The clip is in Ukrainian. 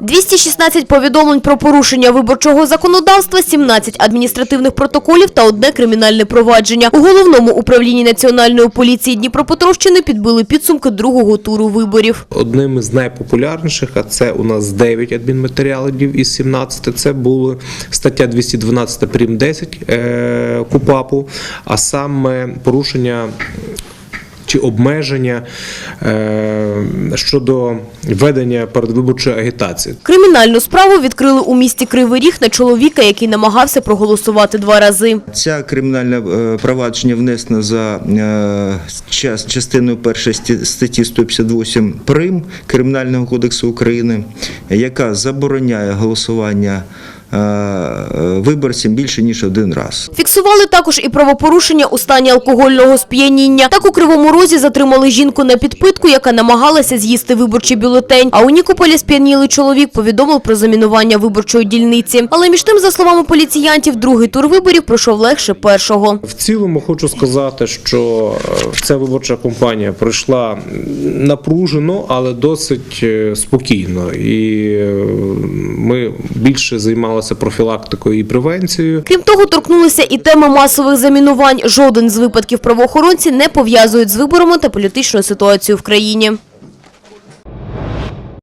216 повідомлень про порушення виборчого законодавства, 17 адміністративних протоколів та одне кримінальне провадження. У головному управлінні Національної поліції Дніпропетровщини підбили підсумки другого туру виборів. Одним із найпопулярніших, а це у нас 9 адмінматеріалів із 17, це була стаття 212 прим 10 е, КУПАПу, а саме порушення чи обмеження е, щодо ведення передвиборчої агітації. Кримінальну справу відкрили у місті Кривий Ріг на чоловіка, який намагався проголосувати два рази. Ця кримінальне провадження внесено за е, час частиною першої статті 158 прим Кримінального кодексу України, яка забороняє голосування виборцям більше ніж один раз. Фіксували також і правопорушення у стані алкогольного сп'яніння. Так у Кривому Розі затримали жінку на підпитку, яка намагалася з'їсти виборчий бюлетень. А у Нікополі сп'янілий чоловік повідомив про замінування виборчої дільниці. Але між тим, за словами поліціянтів, другий тур виборів пройшов легше першого. В цілому хочу сказати, що е, ця виборча кампанія пройшла напружено, але досить е, спокійно. І е, ми більше займалися профілактикою і превенцією. Крім того, торкнулися і теми масових замінувань. Жоден з випадків правоохоронці не пов'язують з виборами та політичною ситуацією в країні.